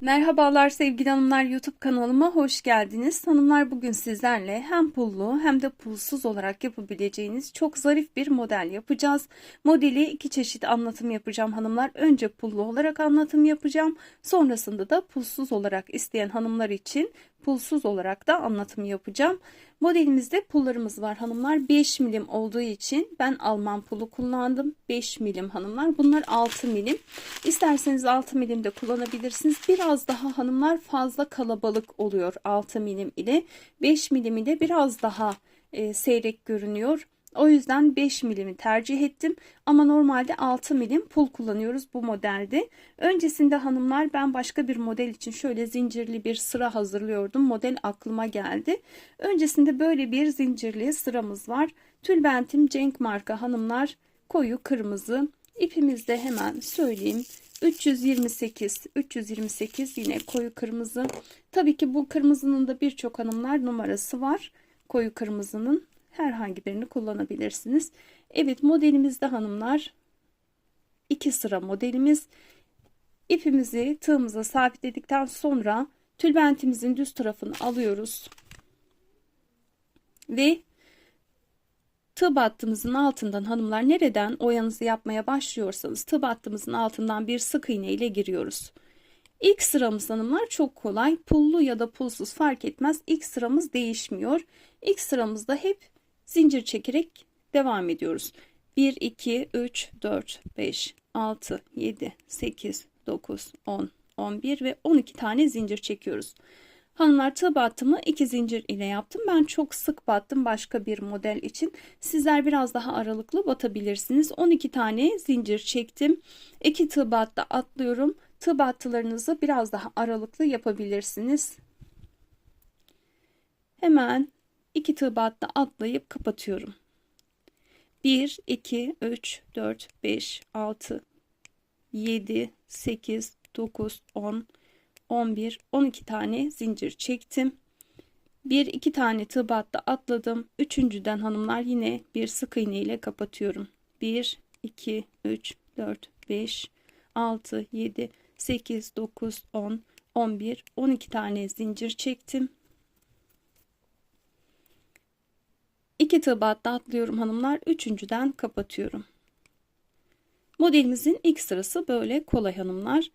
Merhabalar sevgili hanımlar YouTube kanalıma hoş geldiniz. Hanımlar bugün sizlerle hem pullu hem de pulsuz olarak yapabileceğiniz çok zarif bir model yapacağız. Modeli iki çeşit anlatım yapacağım hanımlar. Önce pullu olarak anlatım yapacağım. Sonrasında da pulsuz olarak isteyen hanımlar için pulsuz olarak da anlatım yapacağım. Modelimizde pullarımız var hanımlar. 5 milim olduğu için ben Alman pulu kullandım. 5 milim hanımlar. Bunlar 6 milim. İsterseniz 6 milim de kullanabilirsiniz. Biraz daha hanımlar fazla kalabalık oluyor 6 milim ile. 5 milim ile biraz daha e, seyrek görünüyor. O yüzden 5 milimi tercih ettim ama normalde 6 milim pul kullanıyoruz bu modelde. Öncesinde hanımlar ben başka bir model için şöyle zincirli bir sıra hazırlıyordum. Model aklıma geldi. Öncesinde böyle bir zincirli sıramız var. Tülbentim Cenk marka hanımlar koyu kırmızı. İpimiz de hemen söyleyeyim. 328 328 yine koyu kırmızı. Tabii ki bu kırmızının da birçok hanımlar numarası var. Koyu kırmızının herhangi birini kullanabilirsiniz. Evet modelimizde hanımlar iki sıra modelimiz. İpimizi tığımıza sabitledikten sonra tülbentimizin düz tarafını alıyoruz. Ve tığ battığımızın altından hanımlar nereden oyanızı yapmaya başlıyorsanız tığ battığımızın altından bir sık iğne ile giriyoruz. İlk sıramız hanımlar çok kolay. Pullu ya da pulsuz fark etmez. İlk sıramız değişmiyor. İlk sıramızda hep zincir çekerek devam ediyoruz. 1, 2, 3, 4, 5, 6, 7, 8, 9, 10, 11 ve 12 tane zincir çekiyoruz. Hanımlar tığ battımı 2 zincir ile yaptım. Ben çok sık battım başka bir model için. Sizler biraz daha aralıklı batabilirsiniz. 12 tane zincir çektim. 2 tığ batta atlıyorum. Tığ battılarınızı biraz daha aralıklı yapabilirsiniz. Hemen 2 tığ batta atlayıp kapatıyorum. 1, 2, 3, 4, 5, 6, 7, 8, 9, 10, 11, 12 tane zincir çektim. 1, 2 tane tığ batta atladım. Üçüncüden hanımlar yine bir sık iğne ile kapatıyorum. 1, 2, 3, 4, 5, 6, 7, 8, 9, 10, 11, 12 tane zincir çektim. 2 tığ batta atlıyorum hanımlar. Üçüncüden kapatıyorum. Modelimizin ilk sırası böyle kolay hanımlar.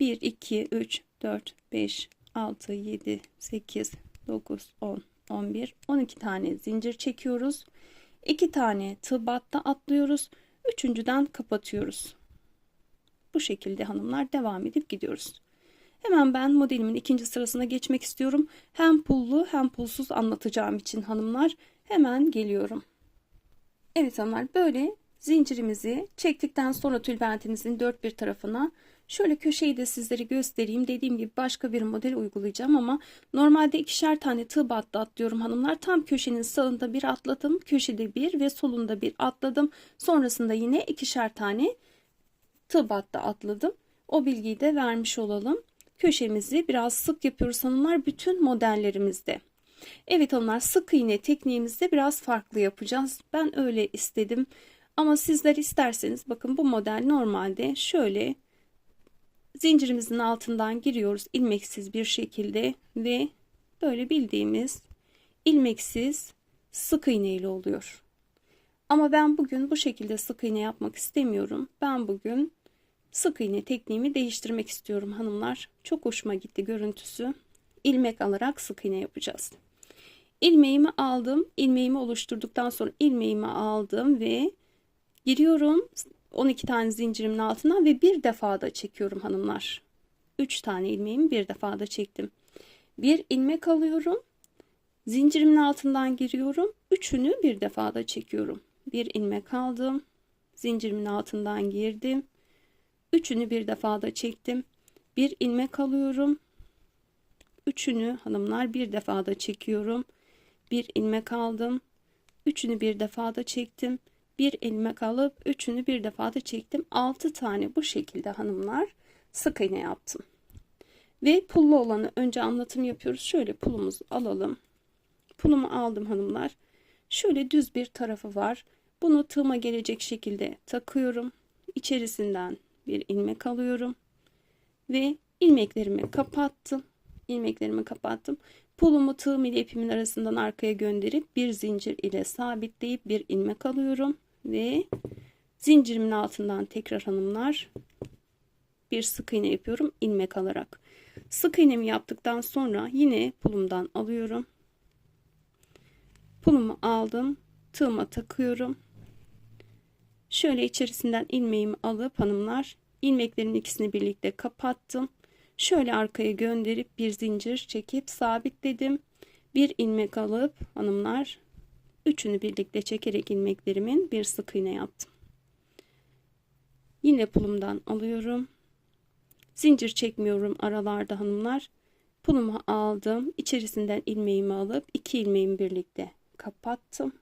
1, 2, 3, 4, 5, 6, 7, 8, 9, 10, 11, 12 tane zincir çekiyoruz. 2 tane tığ batta atlıyoruz. Üçüncüden kapatıyoruz. Bu şekilde hanımlar devam edip gidiyoruz. Hemen ben modelimin ikinci sırasına geçmek istiyorum. Hem pullu hem pulsuz anlatacağım için hanımlar hemen geliyorum. Evet hanımlar böyle zincirimizi çektikten sonra tülbentimizin dört bir tarafına şöyle köşeyi de sizlere göstereyim. Dediğim gibi başka bir model uygulayacağım ama normalde ikişer tane tığ battı atlıyorum hanımlar. Tam köşenin sağında bir atladım. Köşede bir ve solunda bir atladım. Sonrasında yine ikişer tane tığ battı atladım. O bilgiyi de vermiş olalım. Köşemizi biraz sık yapıyoruz hanımlar bütün modellerimizde. Evet hanımlar sık iğne tekniğimizde biraz farklı yapacağız. Ben öyle istedim. Ama sizler isterseniz bakın bu model normalde şöyle zincirimizin altından giriyoruz ilmeksiz bir şekilde ve böyle bildiğimiz ilmeksiz sık iğne ile oluyor. Ama ben bugün bu şekilde sık iğne yapmak istemiyorum. Ben bugün sık iğne tekniğimi değiştirmek istiyorum hanımlar. Çok hoşuma gitti görüntüsü. İlmek alarak sık iğne yapacağız. İlmeğimi aldım. İlmeğimi oluşturduktan sonra ilmeğimi aldım ve giriyorum 12 tane zincirimin altından ve bir defada çekiyorum hanımlar. 3 tane ilmeğimi bir defada çektim. Bir ilmek alıyorum. Zincirimin altından giriyorum. Üçünü bir defada çekiyorum. Bir ilmek aldım. Zincirimin altından girdim. Üçünü bir defada çektim. Bir ilmek alıyorum. Üçünü hanımlar bir defada çekiyorum. Bir ilmek aldım. Üçünü bir defada çektim. Bir ilmek alıp üçünü bir defada çektim. Altı tane bu şekilde hanımlar sık iğne yaptım. Ve pullu olanı önce anlatım yapıyoruz. Şöyle pulumuzu alalım. Pulumu aldım hanımlar. Şöyle düz bir tarafı var. Bunu tığıma gelecek şekilde takıyorum. İçerisinden bir ilmek alıyorum ve ilmeklerimi kapattım. ilmeklerimi kapattım. Pulumu tığım ile ipimin arasından arkaya gönderip bir zincir ile sabitleyip bir ilmek alıyorum ve zincirimin altından tekrar hanımlar bir sık iğne yapıyorum ilmek alarak. Sık iğnemi yaptıktan sonra yine pulumdan alıyorum. Pulumu aldım. Tığıma takıyorum. Şöyle içerisinden ilmeğimi alıp hanımlar ilmeklerin ikisini birlikte kapattım. Şöyle arkaya gönderip bir zincir çekip sabitledim. Bir ilmek alıp hanımlar üçünü birlikte çekerek ilmeklerimin bir sık iğne yaptım. Yine pulumdan alıyorum. Zincir çekmiyorum aralarda hanımlar. Pulumu aldım. İçerisinden ilmeğimi alıp iki ilmeğimi birlikte kapattım.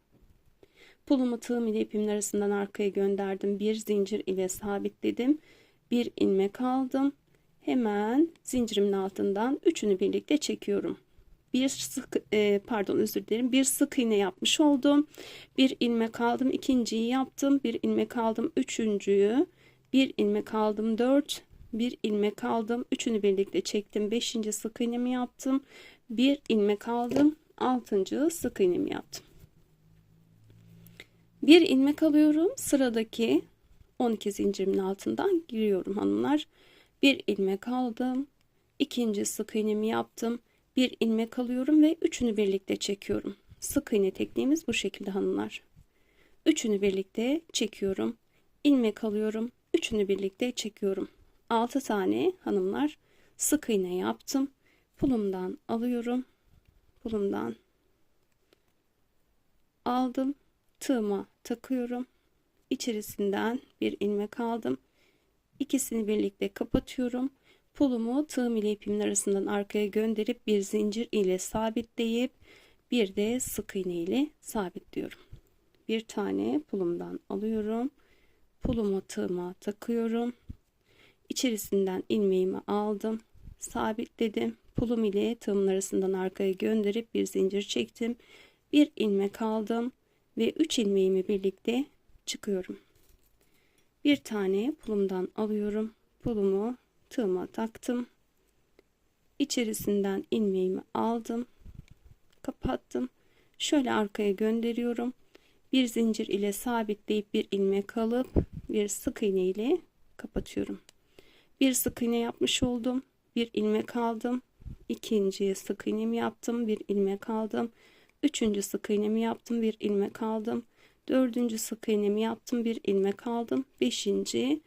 Pulumu tığım ile ipimin arasından arkaya gönderdim. Bir zincir ile sabitledim. Bir ilmek aldım. Hemen zincirimin altından üçünü birlikte çekiyorum. Bir sık e, pardon özür dilerim. Bir sık iğne yapmış oldum. Bir ilmek aldım. ikinciyi yaptım. Bir ilmek aldım. Üçüncüyü. Bir ilmek aldım. Dört. Bir ilmek aldım. Üçünü birlikte çektim. Beşinci sık iğnemi yaptım. Bir ilmek aldım. Altıncı sık iğnemi yaptım. Bir ilmek alıyorum. Sıradaki 12 zincirimin altından giriyorum hanımlar. Bir ilmek aldım. ikinci sık iğnemi yaptım. Bir ilmek alıyorum ve üçünü birlikte çekiyorum. Sık iğne tekniğimiz bu şekilde hanımlar. Üçünü birlikte çekiyorum. ilmek alıyorum. Üçünü birlikte çekiyorum. 6 tane hanımlar sık iğne yaptım. Pulumdan alıyorum. Pulumdan aldım. Tığıma takıyorum. İçerisinden bir ilmek aldım. İkisini birlikte kapatıyorum. Pulumu tığım ile ipimin arasından arkaya gönderip bir zincir ile sabitleyip bir de sık iğne ile sabitliyorum. Bir tane pulumdan alıyorum. Pulumu tığıma takıyorum. İçerisinden ilmeğimi aldım. Sabitledim. Pulum ile tığımın arasından arkaya gönderip bir zincir çektim. Bir ilmek aldım ve 3 ilmeğimi birlikte çıkıyorum. Bir tane pulumdan alıyorum. Pulumu tığıma taktım. İçerisinden ilmeğimi aldım. Kapattım. Şöyle arkaya gönderiyorum. Bir zincir ile sabitleyip bir ilmek alıp bir sık iğne ile kapatıyorum. Bir sık iğne yapmış oldum. Bir ilmek aldım. İkinciye sık iğnemi yaptım. Bir ilmek aldım. Üçüncü sık iğnemi yaptım. Bir ilmek aldım. Dördüncü sık iğnemi yaptım. Bir ilmek aldım. Beşinci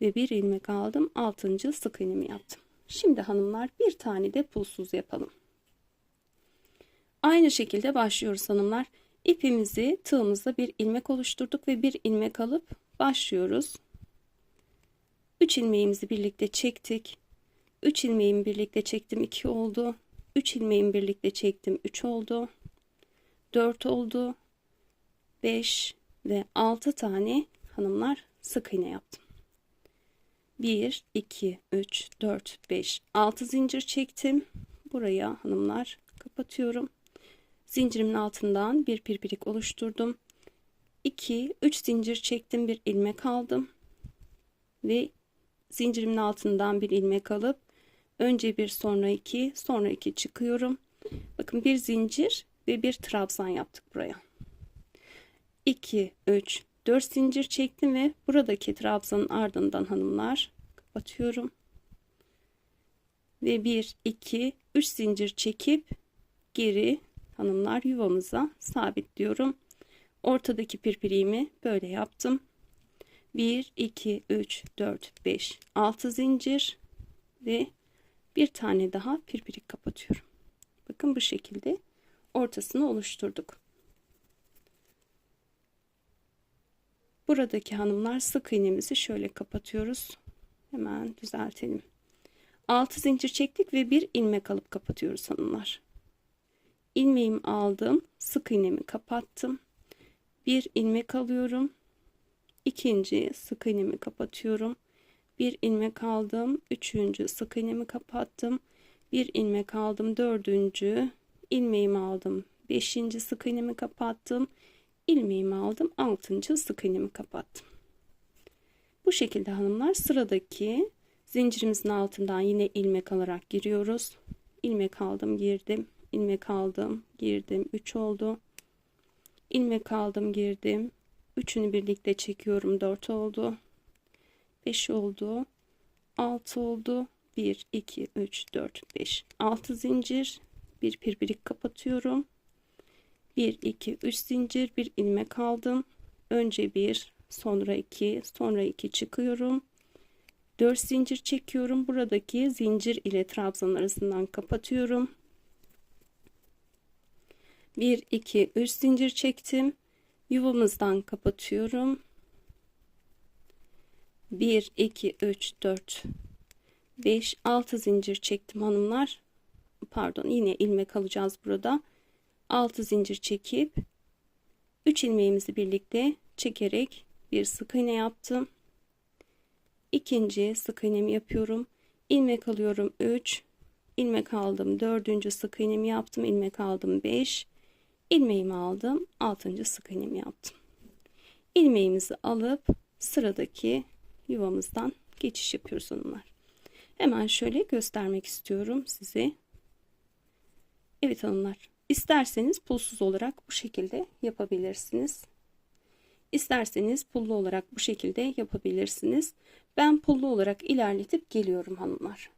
ve bir ilmek aldım. Altıncı sık iğnemi yaptım. Şimdi hanımlar bir tane de pulsuz yapalım. Aynı şekilde başlıyoruz hanımlar. İpimizi tığımızda bir ilmek oluşturduk ve bir ilmek alıp başlıyoruz. 3 ilmeğimizi birlikte çektik. 3 ilmeğimi birlikte çektim 2 oldu. 3 ilmeğimi birlikte çektim 3 oldu. 4 oldu. 5 ve 6 tane hanımlar sık iğne yaptım. 1 2 3 4 5 6 zincir çektim. Buraya hanımlar kapatıyorum. Zincirimin altından bir pirpirik oluşturdum. 2 3 zincir çektim, bir ilmek aldım ve zincirimin altından bir ilmek alıp önce bir sonra iki sonra iki çıkıyorum. Bakın bir zincir ve bir trabzan yaptık buraya. 2 3 4 zincir çektim ve buradaki trabzanın ardından hanımlar kapatıyorum. Ve 1 2 3 zincir çekip geri hanımlar yuvamıza sabitliyorum. Ortadaki pirpiriğimi böyle yaptım. 1 2 3 4 5 6 zincir ve bir tane daha pirpirik kapatıyorum. Bakın bu şekilde ortasını oluşturduk. Buradaki hanımlar sık iğnemizi şöyle kapatıyoruz. Hemen düzeltelim. 6 zincir çektik ve bir ilmek alıp kapatıyoruz hanımlar. İlmeğimi aldım. Sık iğnemi kapattım. Bir ilmek alıyorum ikinci sık iğnemi kapatıyorum bir ilmek aldım üçüncü sık iğnemi kapattım bir ilmek aldım dördüncü ilmeğimi aldım beşinci sık iğnemi kapattım ilmeğimi aldım altıncı sık iğnemi kapattım bu şekilde hanımlar sıradaki Zincirimizin altından yine ilmek alarak giriyoruz. İlmek aldım, girdim. ilmek aldım, girdim. 3 oldu. İlmek aldım, girdim. Üçünü birlikte çekiyorum. 4 oldu. 5 oldu. 6 oldu. 1 2 3 4 5 6 zincir bir pirpirik kapatıyorum. 1 2 3 zincir bir ilmek aldım. Önce 1, sonra 2, sonra 2 çıkıyorum. 4 zincir çekiyorum. Buradaki zincir ile trabzan arasından kapatıyorum. 1 2 3 zincir çektim. Yuvamızdan kapatıyorum. 1 2 3 4 5 6 zincir çektim hanımlar. Pardon yine ilmek alacağız burada. 6 zincir çekip 3 ilmeğimizi birlikte çekerek bir sık iğne yaptım. İkinci sık iğnemi yapıyorum. ilmek alıyorum 3 ilmek aldım. Dördüncü sık iğnemi yaptım. ilmek aldım 5 ilmeğimi aldım. Altıncı sık iğnemi yaptım. ilmeğimizi alıp sıradaki yuvamızdan geçiş yapıyoruz hanımlar. Hemen şöyle göstermek istiyorum size. Evet hanımlar. İsterseniz pulsuz olarak bu şekilde yapabilirsiniz. İsterseniz pullu olarak bu şekilde yapabilirsiniz. Ben pullu olarak ilerletip geliyorum hanımlar.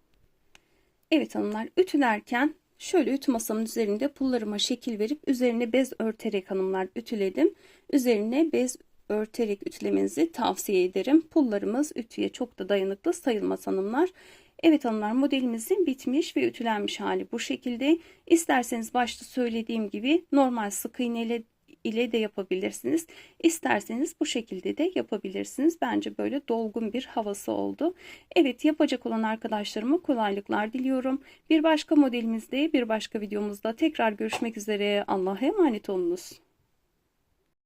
Evet hanımlar ütülerken şöyle ütü masamın üzerinde pullarıma şekil verip üzerine bez örterek hanımlar ütüledim. Üzerine bez örterek ütülemenizi tavsiye ederim. Pullarımız ütüye çok da dayanıklı sayılmaz hanımlar. Evet hanımlar modelimizin bitmiş ve ütülenmiş hali bu şekilde. İsterseniz başta söylediğim gibi normal sık iğne ile de yapabilirsiniz. İsterseniz bu şekilde de yapabilirsiniz. Bence böyle dolgun bir havası oldu. Evet yapacak olan arkadaşlarıma kolaylıklar diliyorum. Bir başka modelimizde bir başka videomuzda tekrar görüşmek üzere. Allah'a emanet olunuz.